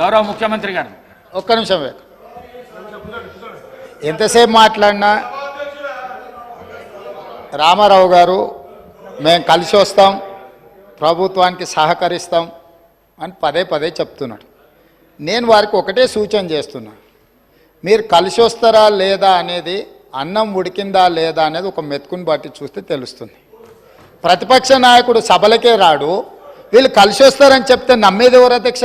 గౌరవ ముఖ్యమంత్రి గారు. ఒక్క నిమిషం ఎంతసేపు మాట్లాడినా రామారావు గారు మేము కలిసి వస్తాం ప్రభుత్వానికి సహకరిస్తాం అని పదే పదే చెప్తున్నాడు. నేను వారికి ఒకటే సూచన చేస్తున్నా. మీరు కలిసి వస్తారా లేదా అనేది అన్నం ఉడికిందా లేదా అనేది ఒక మెతుకుని బట్టి చూస్తే తెలుస్తుంది. ప్రతిపక్ష నాయకుడు సభలకే రాడు వీళ్ళు కలిసి వస్తారని చెప్తే నమ్మేది ఎవరు అధ్యక్ష?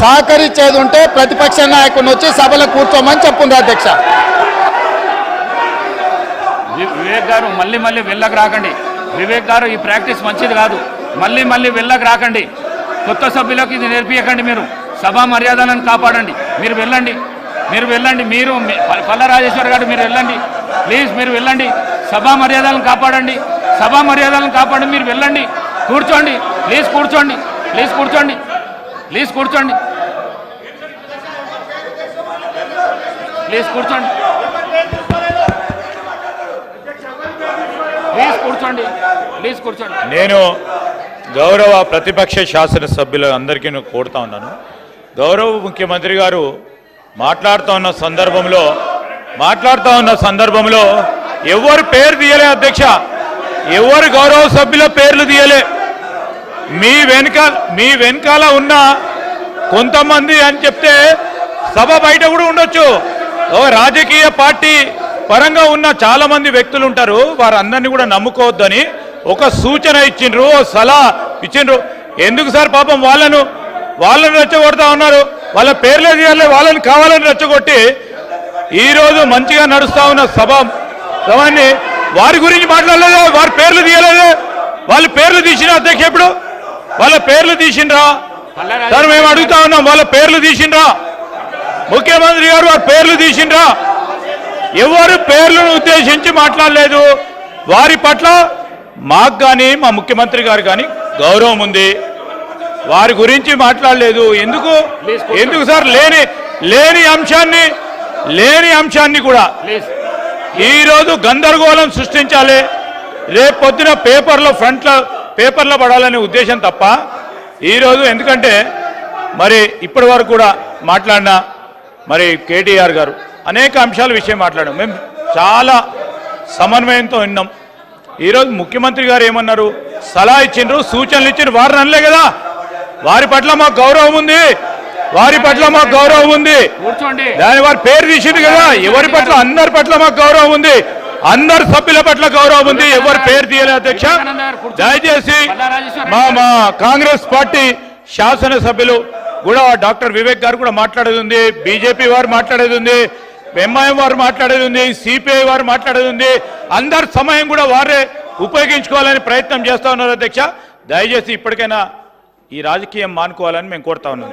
సహకరించేది ఉంటే ప్రతిపక్ష నాయకుడిని వచ్చి సభలో కూర్చోమని చెప్పుండ్రు అధ్యక్ష. వివేక్ గారు మళ్ళీ మళ్ళీ వెళ్ళకు రాకండి. వివేక్ గారు ఈ ప్రాక్టీస్ మంచిది కాదు. మళ్ళీ మళ్ళీ వెళ్ళకు రాకండి. కొత్త సభ్యులకు ఇది నేర్పించకండి మీరు. సభా మర్యాదలను కాపాడండి. మీరు వెళ్ళండి. మీరు వెళ్ళండి. మీరు పల్ల రాజేశ్వర్ గారు మీరు వెళ్ళండి. ప్లీజ్ మీరు వెళ్ళండి. సభా మర్యాదలను కాపాడండి. సభా మర్యాదలను కాపాడండి. మీరు వెళ్ళండి. కూర్చోండి. ప్లీజ్ కూర్చోండి. ప్లీజ్ కూర్చోండి. ప్లీజ్ కూర్చోండి. ప్లీజ్ కూర్చోండి. ప్లీజ్ కూర్చోండి. ప్లీజ్ కూర్చోండి. నేను గౌరవ ప్రతిపక్ష శాసనసభ్యులు అందరికీ కోరుతా ఉన్నాను. గౌరవ ముఖ్యమంత్రి గారు మాట్లాడుతూ ఉన్న సందర్భంలో మాట్లాడుతూ ఉన్న సందర్భంలో ఎవరు పేరు తీయలే అధ్యక్ష? ఎవరు గౌరవ సభ్యుల పేర్లు తీయలే? మీ వెనక మీ వెనకాల ఉన్న కొంతమంది అని చెప్తే సభ బయట కూడా ఉండొచ్చు. ఓ రాజకీయ పార్టీ పరంగా ఉన్న చాలా మంది వ్యక్తులు ఉంటారు. వారందరినీ కూడా నమ్ముకోవద్దని ఒక సూచన ఇచ్చిండ్రు ఓ సలహా ఇచ్చిండ్రు. ఎందుకు సార్ పాపం వాళ్ళను వాళ్ళని రెచ్చగొడతా ఉన్నారు? వాళ్ళ పేర్లే తీయాలి వాళ్ళని కావాలని రెచ్చగొట్టి ఈ రోజు మంచిగా నడుస్తా ఉన్న సభ సభాన్ని వారి గురించి మాట్లాడలేదు? వారి పేర్లు తీయలేదు? వాళ్ళ పేర్లు తీసిన అధ్యక్ష ఎప్పుడు? వాళ్ళ పేర్లు తీసిండ్రా. సార్ మేము అడుగుతా ఉన్నాం వాళ్ళ పేర్లు తీసిండ్రా. ముఖ్యమంత్రి గారు వారి పేర్లు తీసిండ్రా. ఎవరు పేర్లను ఉద్దేశించి మాట్లాడలేదు. వారి పట్ల మాకు కానీ మా ముఖ్యమంత్రి గారు కానీ గౌరవం ఉంది. వారి గురించి మాట్లాడలేదు. ఎందుకు? ఎందుకు సార్? లేని లేని అంశాన్ని లేని అంశాన్ని కూడా ప్లీజ్ ఈ రోజు గందరగోళం సృష్టించాలి. రేపు పొద్దున పేపర్లో ఫ్రంట్లో పేపర్లో పడాలనే ఉద్దేశం తప్ప ఈరోజు ఎందుకంటే మరి ఇప్పటి వరకు కూడా మాట్లాడిన మరి కేటీఆర్ గారు అనేక అంశాల విషయం మాట్లాడాం. మేము చాలా సమన్వయంతో విన్నాం. ఈరోజు ముఖ్యమంత్రి గారు ఏమన్నారు? సలహా ఇచ్చిండ్రు సూచనలు ఇచ్చిండ్రు వారిని అనలే కదా. వారి పట్ల మాకు గౌరవం ఉంది. వారి పట్ల మాకు గౌరవం ఉంది. దాని వారి పేరు తీసింది కదా. ఎవరి పట్ల? అందరి పట్ల మాకు గౌరవం ఉంది. అందరు సభ్యుల పట్ల గౌరవం ఉంది. ఎవరి పేరు తీయలేదు అధ్యక్ష? దయచేసి మా మా కాంగ్రెస్ పార్టీ శాసనసభ్యులు కూడా డాక్టర్ వివేక్ గారు కూడా మాట్లాడేది ఉంది. బీజేపీ వారు మాట్లాడేది ఉంది. ఎంఐఎం వారు మాట్లాడేది ఉంది. సిపిఐ వారు మాట్లాడేది ఉంది. అందరి సమయం కూడా వారే ఉపయోగించుకోవాలని ప్రయత్నం చేస్తా ఉన్నారు అధ్యక్ష. దయచేసి ఇప్పటికైనా ఈ రాజకీయం మానుకోవాలని మేము కోరుతా ఉన్నాం.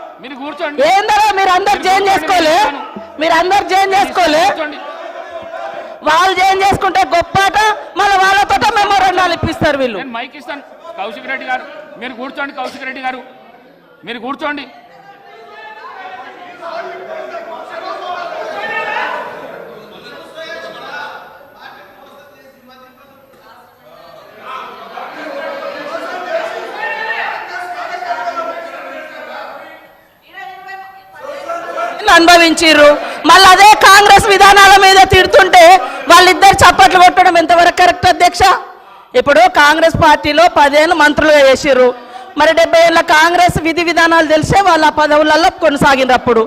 అంటున్నా మీరు అందరు జైలు చేసుకోలే? మీరు అందరు జైలు చేసుకోలే? వాళ్ళు జైలు చేసుకుంటే గొప్పట మళ్ళీ వాళ్ళతో మెమోరాండాలు ఇప్పిస్తారు వీళ్ళు. నేను మైక్ ఇస్తాను. కౌశిక్ రెడ్డి గారు మీరు కూర్చోండి కౌశిక్ రెడ్డి గారు. మీరు కూర్చోండి. అనుభవించిర్రు. మళ్ళీ అదే కాంగ్రెస్ విధానాల మీద తిడుతుంటే వాళ్ళిద్దరు చప్పట్లు కొట్టడం ఎంతవరకు కరెక్ట్ అధ్యక్ష? ఇప్పుడు కాంగ్రెస్ పార్టీలో పదేళ్ళు మంత్రులుగా చేసిర్రు మరి డెబ్బై ఏళ్ళ కాంగ్రెస్ విధి విధానాలు తెలిసే వాళ్ళు ఆ పదవులలో కొనసాగింది అప్పుడు.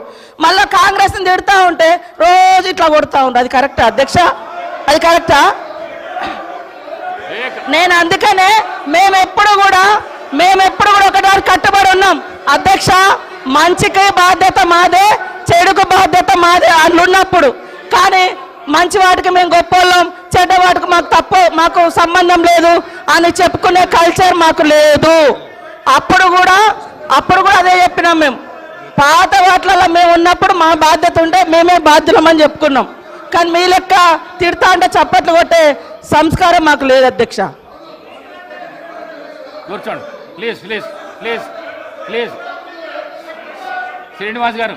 మళ్ళీ కాంగ్రెస్ని తిడుతూ ఉంటే రోజు ఇట్లా కొడుతూ ఉంటారు అది కరెక్టా అధ్యక్ష? అది కరెక్టా? నేను అందుకనే మేము ఎప్పుడు కూడా మేము ఎప్పుడు కూడా ఒకటారు కట్టుబడి ఉన్నాం. అధ్యక్ష మంచికి బాధ్యత మాదే చెడుకు బాధ్యత మాదే అల్లున్నప్పుడు కానీ మంచి వాటికి మేము గొప్పవాళ్ళం చెడ్డ వాటికి మాకు తప్పు మాకు సంబంధం లేదు అని చెప్పుకునే కల్చర్ మాకు లేదు. అప్పుడు కూడా అప్పుడు కూడా అదే చెప్పినాం మేము. పాత వాటిలలో మేము ఉన్నప్పుడు మా బాధ్యత ఉంటే మేమే బాధ్యులమని చెప్పుకున్నాం. కానీ మీ లెక్క తిడతా అంటే చప్పట్లు కొట్టే సంస్కారం మాకు లేదు అధ్యక్ష. కూర్చోండి. Please please please please Srinivas గారు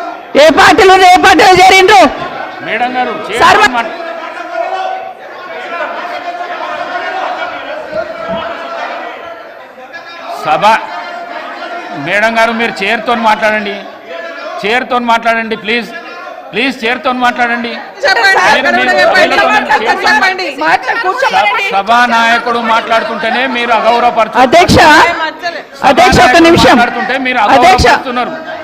ఏ పార్టీలో ఏ పార్టీలో చేరిండ్రు? సభ మేడం గారు మీరు చైర్తో మాట్లాడండి. చైర్తో మాట్లాడండి ప్లీజ్. ప్లీజ్ చైర్తో మాట్లాడండి. సభా నాయకుడు మాట్లాడుతుంటేనే మీరు అగౌరవపరచు అధ్యక్ష అధ్యక్ష ఒక నిమిషం. మాట్లాడుతుంటే మీరు అగౌరవపరుస్తున్నారు.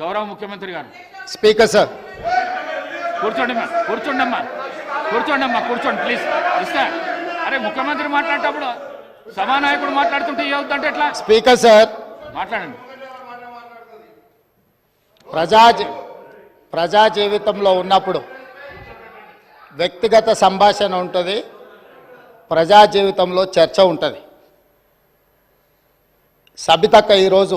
గౌరవ ముఖ్యమంత్రి గారు. Speaker sir. కూర్చోండి అమ్మా కూర్చోండి అమ్మా కూర్చోండి అమ్మా కూర్చోండి ప్లీజ్. ఇస్తా. అరే ముఖ్యమంత్రి మాట్లాడేటప్పుడు సభానాయకుడు మాట్లాడుతుంటే ఏవద్దంటే ఎట్లా? Speaker sir. మాట్లాడండి. ప్రజా ప్రజా జీవితంలో ఉన్నప్పుడు వ్యక్తిగత సంభాషణ ఉంటుంది ప్రజా జీవితంలో చర్చ ఉంటుంది. సబితక్క ఈరోజు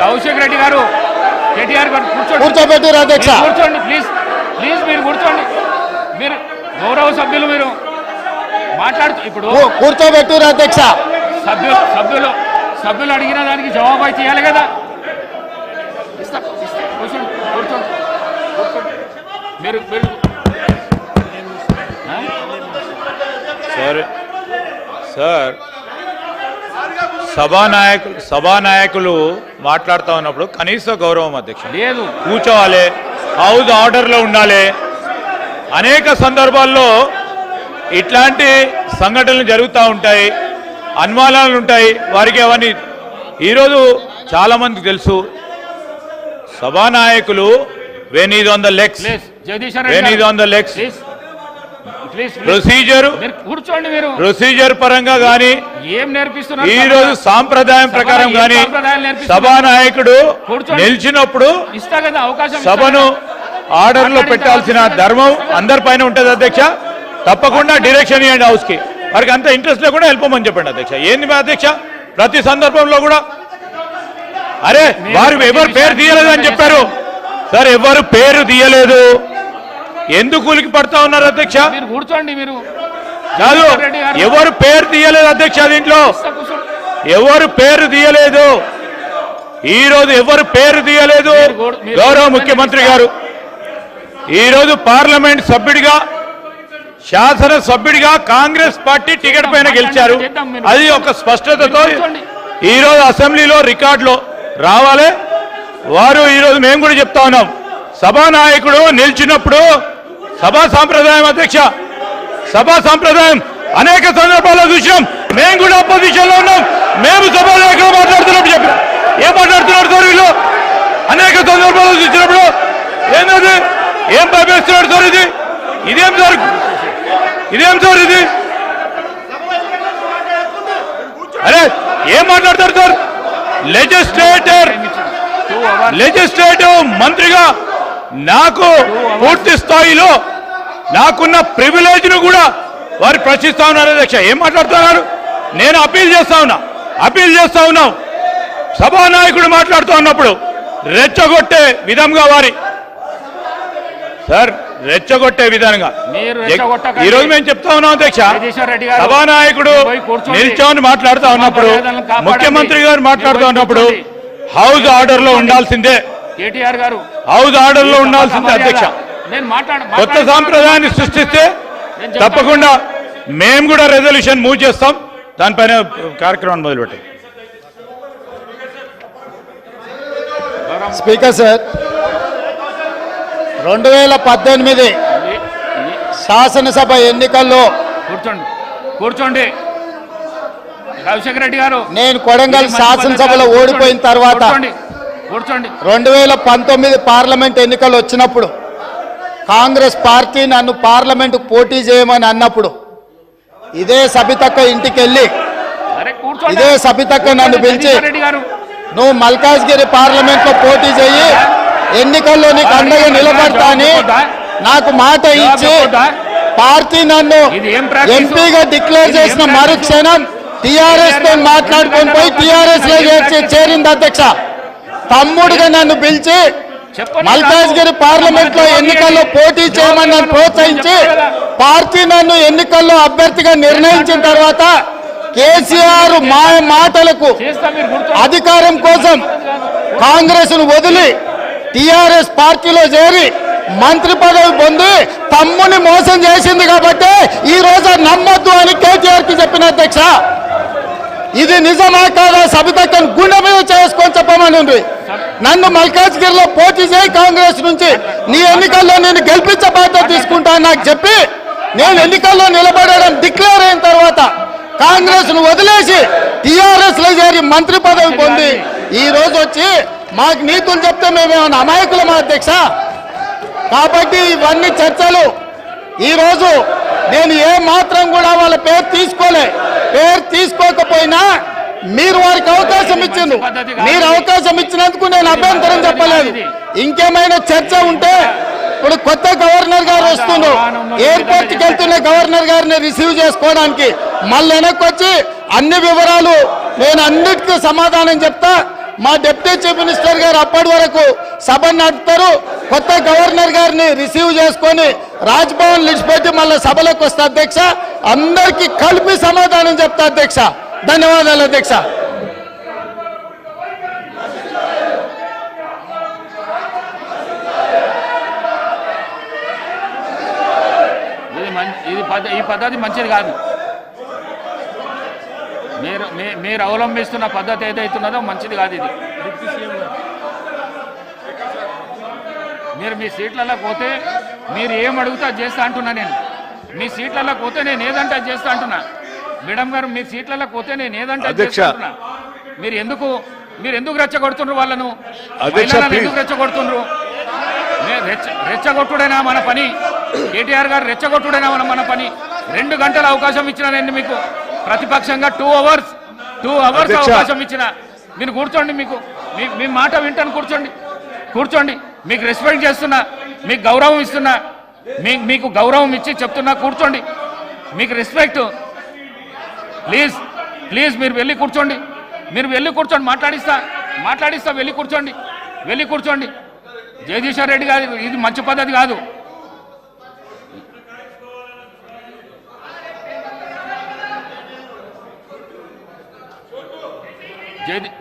కౌశిక్ రెడ్డి గారు కేటీఆర్ గారు కూర్చోండి. కూర్చోబెట్టిరు అధ్యక్ష. మీరు కూర్చోండి ప్లీజ్ ప్లీజ్ మీరు కూర్చోండి. మీరు గౌరవ సభ్యులు మీరు. మాట్లాడుతూ ఇప్పుడు కూ- కూర్చోబెట్టిరు అధ్యక్ష. సభ్యులు సభ్యులు సభ్యులు అడిగిన దానికి జవాబు అయితే ఇవ్వాలి కదా. కూర్చోండి కూర్చోండి కూర్చోండి. మీరు మీరు? సార్. సార్ సభానాయకులు సభానాయకులు మాట్లాడుతూ ఉన్నప్పుడు కనీస గౌరవం అధ్యక్ష లేదు. కూర్చోవాలి. హౌస్ ఆర్డర్లో ఉండాలి. అనేక సందర్భాల్లో ఇట్లాంటి సంఘటనలు జరుగుతూ ఉంటాయి. అనుమానాలు ఉంటాయి. వారికి అవన్నీ ఈరోజు చాలామందికి తెలుసు. సభానాయకులు when is on the legs when is on the legs procedure కూర్చోండి మీరు. ప్రొసీజర్ పరంగా కానీ ఏం నేర్పిస్తున్నారు? ఈ రోజు సాంప్రదాయం ప్రకారం నేర్పిస్తున్నారు? సభానాయకుడు. నిలిచినప్పుడు ఇస్తా కదా అవకాశం సభను. ఆర్డర్లో పెట్టాల్సిన ధర్మం అందరిపైన ఉంటుంది అధ్యక్ష. తప్పకుండా డైరెక్షన్ ఇవ్వండి హౌస్కి. వారికి అంత ఇంట్రెస్ట్ లేకుండా వెళ్ళిపోమని చెప్పండి అధ్యక్ష. ఏంది మా అధ్యక్ష? ప్రతి సందర్భంలో కూడా. అరే వారు ఎవరు పేరు తీయలేదు అని చెప్పారు. సార్ ఎవరు పేరు తీయలేదు? ఎందుకు ఉలికి పడతా ఉన్నారు అధ్యక్ష? మీరు కూర్చోండి మీరు. కాదు. ఎవరు పేరు తీయలేదు అధ్యక్ష దీంట్లో. ఎవరు పేరు తీయలేదు? ఈ రోజు ఎవరు పేరు తీయలేదు? గౌరవ ముఖ్యమంత్రి గారు. ఈ రోజు పార్లమెంట్ సభ్యుడిగా శాసన సభ్యుడిగా కాంగ్రెస్ పార్టీ టికెట్ పైన గెలిచారు. అది ఒక స్పష్టతతో. ఈ రోజు అసెంబ్లీలో రికార్డులో రావాలి. వారు ఈ రోజు మేము కూడా చెప్తా ఉన్నాం. సభానాయకుడు నిలిచినప్పుడు సభా సాంప్రదాయం అధ్యక్ష. సభా సాంప్రదాయం అనేక సందర్భాల్లో చూసాం మేము కూడా అపోజిషన్లో ఉన్నాం. మేము సభలో ఎక్కడ మాట్లాడుతున్నాం చెప్పిన. ఏం మాట్లాడుతున్నారు సార్ వీళ్ళు? అనేక సందర్భాల్లో చూసినప్పుడు ఏంటది ఏం భయపేస్తున్నాడు సార్ ఇది? ఇదేం సార్? ఇదేం సార్ ఇది? అరే ఏం మాట్లాడతారు సార్? లెజిస్లేటర్. లెజిస్లేటివ్ మంత్రిగా నాకు పూర్తి స్థాయిలో నాకున్న ప్రివిలేజ్ను కూడా వారు ప్రశ్నిస్తా ఉన్నారు అధ్యక్ష ఏం మాట్లాడుతున్నారు? నేను అప్పీల్ చేస్తా ఉన్నా. అప్పీల్ చేస్తా ఉన్నాం. సభానాయకుడు మాట్లాడుతూ ఉన్నప్పుడు రెచ్చగొట్టే విధంగా వారి సార్ రెచ్చగొట్టే విధంగా. ఈ రోజు మేము చెప్తా ఉన్నాం అధ్యక్ష. సభానాయకుడు. నిల్చొని మాట్లాడుతూ ఉన్నప్పుడు. ముఖ్యమంత్రి గారు మాట్లాడుతూ ఉన్నప్పుడు. హౌస్ ఆర్డర్లో ఉండాల్సిందే. కేటీఆర్ గారు. హౌస్ ఆర్డర్లో ఉండాల్సిందే అధ్యక్ష. నేను మాట్లాడ కొత్త. సాంప్రదాయాన్ని సృష్టిస్తే. తప్పకుండా మేము కూడా రెజల్యూషన్ మూవ్ చేస్తాం దానిపైన కార్యక్రమాన్ని మొదలుపెట్టాం స్పీకర్ సార్ రెండు వేల పద్దెనిమిది శాసనసభ ఎన్నికల్లో కూర్చోండి కూర్చోండి రాజశేఖర రెడ్డి గారు నేను కొడంగల్ శాసనసభలో. ఓడిపోయిన తర్వాత కూర్చోండి కూర్చోండి రెండు వేల పంతొమ్మిది పార్లమెంట్ ఎన్నికలు వచ్చినప్పుడు కాంగ్రెస్ పార్టీ నన్ను పార్లమెంటు పోటీ చేయమని అన్నప్పుడు ఇదే సబితక్క ఇంటికి వెళ్ళి ఇదే సబితక్క నన్ను పిలిచి నువ్వు మల్కాజ్గిరి పార్లమెంట్లో పోటీ చేయి ఎన్నికల్లో నీకు అండగా నిలబడతా అని నాకు మాట ఇచ్చి పార్టీ నన్ను? ఎంపీగా డిక్లేర్ చేసిన? మరుక్షణం టిఆర్ఎస్తో మాట్లాడుకొని పోయి టిఆర్ఎస్లో చేరింది అధ్యక్ష. తమ్ముడుగా నన్ను పిలిచి మల్కాజ్గిరి. పార్లమెంట్లో ఎన్నికల్లో పోటీ చేయమని నన్ను ప్రోత్సహించి పార్టీ నన్ను ఎన్నికల్లో అభ్యర్థిగా నిర్ణయించిన తర్వాత కేసీఆర్ మా మాటలకు అధికారం కోసం కాంగ్రెస్ను వదిలి టిఆర్ఎస్ పార్టీలో చేరి మంత్రి పదవి పొంది తమ్ముని మోసం చేసింది కాబట్టి ఈ రోజు నమ్మొద్దు అని కేటీఆర్కి చెప్పిన అధ్యక్ష. ఇది నిజమా కాదా సబితక్కను గుండె మీద చేసుకొని చెప్పమని ఉంది. నన్ను మల్కాజ్గిరిలో పోటీ చేయి కాంగ్రెస్ నుంచి. నీ ఎన్నికల్లో నేను గెలిపించే బాధ్యత తీసుకుంటా నాకు చెప్పి నేను ఎన్నికల్లో నిలబడడం డిక్లేర్ అయిన తర్వాత కాంగ్రెస్ను వదిలేసి టిఆర్ఎస్లో చేరి మంత్రి పదవి పొంది ఈ రోజు వచ్చి మాకు నీతులు చెప్తే మేమేమన్నా అమాయకులమా అధ్యక్ష? కాబట్టి ఇవన్నీ చర్చలు. ఈరోజు నేను ఏ మాత్రం కూడా వాళ్ళ పేరు తీసుకోలే. పేరు తీసుకోకపోయినా మీరు వారికి అవకాశం ఇచ్చిండ్రు. మీరు అవకాశం ఇచ్చినందుకు నేను అభ్యంతరం చెప్పలేదు. ఇంకేమైనా చర్చ ఉంటే ఇప్పుడు కొత్త గవర్నర్ గారు వస్తున్నారు ఎయిర్పోర్ట్కి వెళ్తున్న గవర్నర్ గారిని రిసీవ్ చేసుకోవడానికి మళ్ళీ వెనక్కి వచ్చి అన్ని వివరాలు నేను అన్నిటికీ సమాధానం చెప్తా. మా డిప్యూటీ చీఫ్ మినిస్టర్ గారు అప్పటి వరకు సభ నడుపుతారు. కొత్త గవర్నర్ గారిని రిసీవ్ చేసుకొని రాజ్భవన్ విడిచిపెట్టి మళ్ళీ సభలోకి వస్తా అధ్యక్ష. అందరికీ కలిపి సమాధానం చెప్తా అధ్యక్ష. ధన్యవాదాలు అధ్యక్ష. ఇది ఈ పద్ధతి మంచిది కాదు. మీరు మీ- మీరు అవలంబిస్తున్న పద్ధతి ఏదైతున్నదో మంచిది కాదు ఇది. మీరు మీ సీట్లలో పోతే మీరు ఏం అడుగుతా చేస్తా అంటున్నా నేను. మీ సీట్లలో పోతే నేను ఏదంటే చేస్తా అంటున్నా. మేడం గారు మీ సీట్లలో పోతే నేను ఏదంటే. చేస్తా అంటున్నా. మీరు ఎందుకు మీరు ఎందుకు రెచ్చగొడుతుండ్రు వాళ్ళను? మహిళలను. ఎందుకు రెచ్చగొడుతుండ్రు? రెచ్చగొట్టుడేనా మన పని? కేటీఆర్ గారు రెచ్చగొట్టుడేనా మన మన పని? రెండు గంటల అవకాశం ఇచ్చిన నేను మీకు. ప్రతిపక్షంగా టూ అవర్స్ టూ అవర్స్. అవకాశం ఇచ్చిన. మీరు కూర్చోండి మీకు. మీ మాట వింటాను కూర్చోండి. కూర్చోండి. మీకు రెస్పెక్ట్ చేస్తున్నా మీకు గౌరవం ఇస్తున్నా మీ మీకు గౌరవం ఇచ్చి చెప్తున్నా కూర్చోండి. మీకు రెస్పెక్ట్ ప్లీజ్ ప్లీజ్ మీరు వెళ్ళి కూర్చోండి. మీరు వెళ్ళి కూర్చోండి మాట్లాడిస్తా మాట్లాడిస్తా వెళ్ళి కూర్చోండి వెళ్ళి కూర్చోండి. జగదీశ్వర్ రెడ్డి గారు ఇది మంచి పద్ధతి కాదు.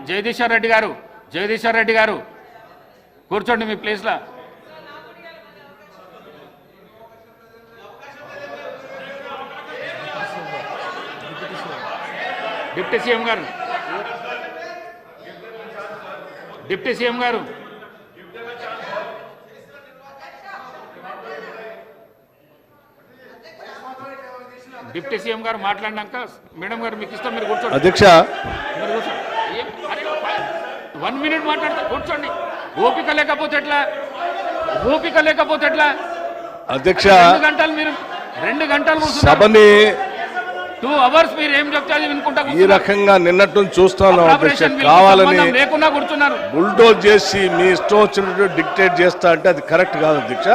జగదీశ్వర్ రెడ్డి గారు జగదీశ్వర్ రెడ్డి గారు కూర్చోండి మీ ప్లేస్లో డిప్యూటీ సీఎం గారు. డిప్యూటీ సీఎం గారు. డిప్యూటీ సీఎం గారు మాట్లాడినాక మేడం గారు మీకు ఇష్టం మీరు కూర్చోండి. అధ్యక్ష. వన్ మినిట్ మాట్లాడతా కూర్చోండి. ఓపిక లేకపోతే ఎట్లా? ఓపిక లేకపోతే ఎట్లా? అధ్యక్ష రెండు గంటలు మీరు రెండు గంటలు. సభని టూ అవర్స్ మీరు ఏం చెప్తారు వినుకుంటా ఈ. రకంగా నిన్నటి నుంచి వీళ్ళకి కావాలని లేకుండా కూర్చున్నారు. బుల్డోజ్ చేసి మీ ఇష్టం వచ్చినట్టు డిక్టేట్ చేస్తా అంటే అది కరెక్ట్ కాదు అధ్యక్ష.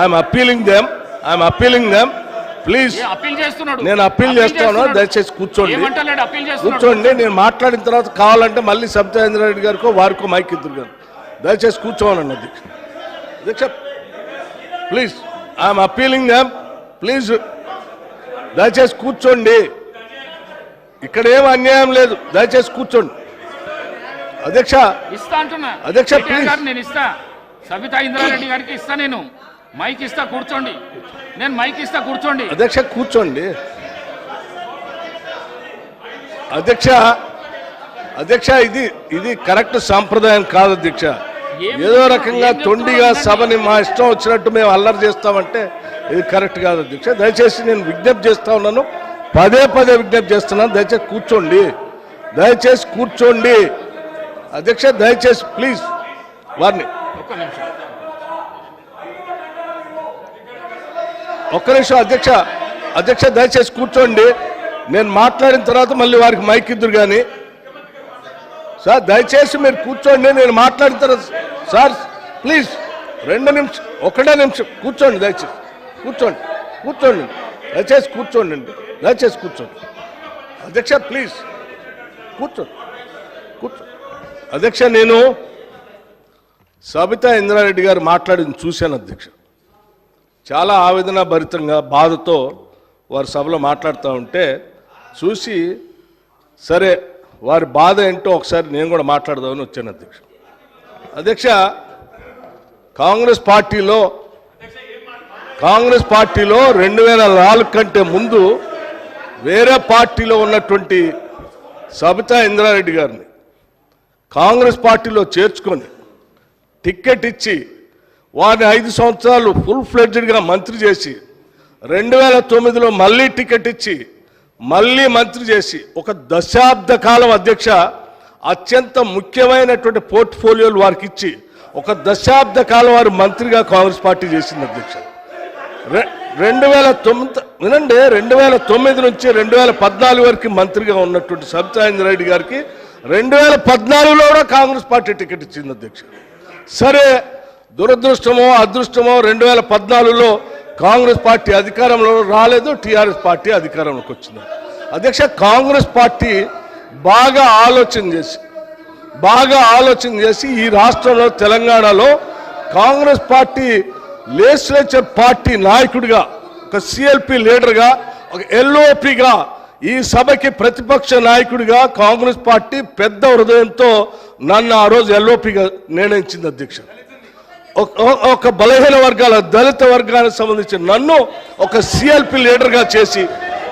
I'm appealing them I'm appealing them please appeal చేస్తున్నాడు? నేను అప్పీల్ చేస్తాను. దయచేసి కూర్చోండి. కూర్చోండి. నేను మాట్లాడిన తర్వాత కావాలంటే మళ్ళీ సత్యేంద్ర రెడ్డి గారికో వారికో మైక్ ఇద్దరు గారు. దయచేసి కూర్చోవాలండి అధ్యక్ష అధ్యక్ష please I'm appealing them please దయచేసి కూర్చోండి. ఇక్కడ ఏం అన్యాయం లేదు. దయచేసి కూర్చోండి. అధ్యక్ష ఇస్తా అంటున్నా. అధ్యక్ష, నేను ఇస్తా. సబితా ఇంద్రారెడ్డి గారికి ఇస్తా నేను. మైక్ ఇస్తా కూర్చోండి. నేను మైక్ ఇస్తా కూర్చోండి. అధ్యక్ష కూర్చోండి. అధ్యక్ష అధ్యక్ష ఇది ఇది కరెక్ట్ సాంప్రదాయం కాదు అధ్యక్ష. ఏదో? రకంగా తొండిగా. సభని మా ఇష్టం వచ్చినట్టు మేము అల్లరి చేస్తామంటే ఇది కరెక్ట్ కాదు అధ్యక్ష. దయచేసి నేను విజ్ఞప్తి చేస్తా ఉన్నాను. పదే పదే విజ్ఞప్తి చేస్తున్నాను. దయచేసి కూర్చోండి. దయచేసి కూర్చోండి. అధ్యక్ష దయచేసి ప్లీజ్ వారిని. ఒక్క నిమిషం. ఒక్క నిమిషం అధ్యక్ష. అధ్యక్ష దయచేసి కూర్చోండి. నేను మాట్లాడిన తర్వాత మళ్ళీ వారికి మైక్ ఇద్దరు కానీ సార్ దయచేసి మీరు కూర్చోండి. నేను మాట్లాడిన తర్వాత సార్ ప్లీజ్ రెండు నిమిషం ఒకటే నిమిషం కూర్చోండి దయచేసి. కూర్చోండి కూర్చోండి దయచేసి కూర్చోండి అండి దయచేసి కూర్చోండి. అధ్యక్ష ప్లీజ్ కూర్చోండి కూర్చో. అధ్యక్ష నేను సబితా ఇంద్రారెడ్డి గారు మాట్లాడింది చూశాను అధ్యక్ష. చాలా ఆవేదన భరితంగా బాధతో వారి సభలో మాట్లాడుతూ ఉంటే చూసి సరే వారి బాధ ఏంటో ఒకసారి నేను కూడా మాట్లాడదామని వచ్చాను అధ్యక్ష. అధ్యక్ష కాంగ్రెస్ పార్టీలో కాంగ్రెస్ పార్టీలో రెండు వేల నాలుగు కంటే ముందు వేరే పార్టీలో ఉన్నటువంటి సబితా ఇంద్రారెడ్డి గారిని కాంగ్రెస్ పార్టీలో చేర్చుకొని టిక్కెట్ ఇచ్చి వారిని ఐదు సంవత్సరాలు ఫుల్ ఫ్లెడ్జ్డ్గా మంత్రి చేసి రెండు వేల తొమ్మిదిలో మళ్ళీ టికెట్ ఇచ్చి మళ్ళీ మంత్రి చేసి ఒక దశాబ్ద కాలం అధ్యక్ష అత్యంత ముఖ్యమైనటువంటి పోర్ట్ఫోలియోలు వారికి ఇచ్చి ఒక దశాబ్ద కాలం వారు మంత్రిగా కాంగ్రెస్ పార్టీ చేసింది అధ్యక్ష. రె- రెండు వేల తొమ్మిది వినండి రెండు వేల తొమ్మిది నుంచి రెండు వేల పద్నాలుగు వరకు మంత్రిగా ఉన్నటువంటి సబితాయింద్ర రెడ్డి గారికి రెండు వేల పద్నాలుగులో కూడా కాంగ్రెస్ పార్టీ టికెట్ ఇచ్చింది అధ్యక్ష. సరే దురదృష్టమో అదృష్టమో రెండు వేల పద్నాలుగులో కాంగ్రెస్ పార్టీ అధికారంలో రాలేదు టీఆర్ఎస్ పార్టీ అధికారంలోకి వచ్చింది. అధ్యక్ష కాంగ్రెస్ పార్టీ బాగా ఆలోచన చేసి బాగా ఆలోచన చేసి ఈ రాష్ట్రంలో తెలంగాణలో కాంగ్రెస్ పార్టీ లెజిస్లేచర్ పార్టీ నాయకుడిగా ఒక సిఎల్పి లీడర్గా ఒక ఎల్ఓపిగా ఈ సభకి ప్రతిపక్ష నాయకుడిగా కాంగ్రెస్ పార్టీ పెద్ద హృదయంతో నన్ను ఆ రోజు ఎల్ఓపిగా నిర్ణయించింది అధ్యక్ష. ఒక- ఒక- ఒక బలహీన వర్గాల దళిత వర్గానికి సంబంధించిన నన్ను ఒక సిఎల్పి లీడర్గా చేసి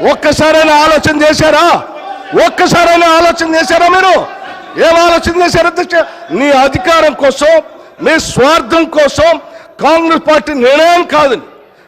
ఒక్కసారైనా ఆలోచన చేశారా? ఒక్కసారైనా ఆలోచన చేశారా మీరు? ఏం ఆలోచన చేశారు? అధ్యక్ష నీ అధికారం కోసం మీ స్వార్థం కోసం కాంగ్రెస్ పార్టీ నిర్ణయం కాదని.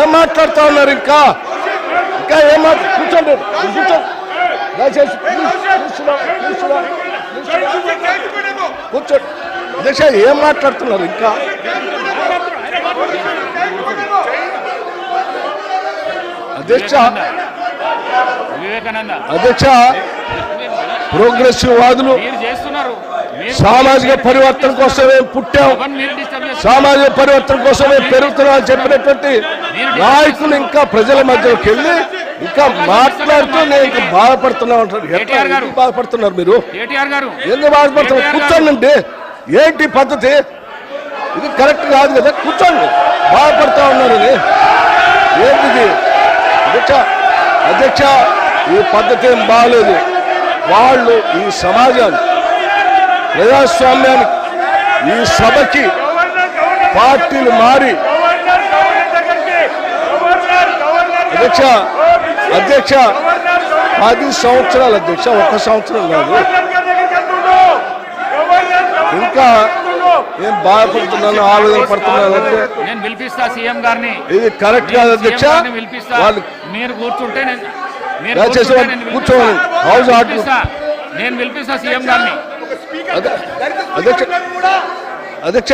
ఏం మాట్లాడుతూ ఉన్నారు ఇంకా? ఇంకా ఏం కూర్చోండి కూర్చోండి. దయచేసి అధ్యక్ష ఏం మాట్లాడుతున్నారు ఇంకా? అధ్యక్ష వివేకానంద. అధ్యక్ష ప్రోగ్రెసివ్ వాదులు. చేస్తున్నారు. సామాజిక పరివర్తన కోసమే పుట్టాం? సామాజిక పరివర్తన కోసమే పెరుగుతున్నాం అని చెప్పినటువంటి నాయకులు ఇంకా ప్రజల మధ్యలోకి వెళ్ళి ఇంకా మాట్లాడుతూ నేను ఇంకా బాధపడుతున్నా అంటారు ఎట్లా బాధపడుతున్నారు మీరు? ఎందుకు బాధపడుతున్నారు. కూర్చోండి ఏంటి పద్ధతి? ఇది కరెక్ట్ కాదు కదా. కూర్చోండి. బాధపడతా ఉన్నారని ఏంటిది? అధ్యక్ష అధ్యక్ష ఈ పద్ధతి ఏం బాగలేదు. వాళ్ళు ఈ సమాజాన్ని ప్రజాస్వామ్యానికి ఈ సభకి పార్టీలు మారి అధ్యక్ష అధ్యక్ష పది సంవత్సరాలు అధ్యక్ష ఒక సంవత్సరం కాదు. ఇంకా ఏం బాధపడుతున్నాను ఆవేదన పడుతున్నాను అంటే? నేను పిలిపిస్తా సీఎం గారిని. ఇది కరెక్ట్ కాదు అధ్యక్ష. వాళ్ళు మీరు కూర్చుంటే నేను కూర్చోవాలి. House order. నేను పిలిపిస్తా సీఎం గారిని. అధ్యక్ష అధ్యక్ష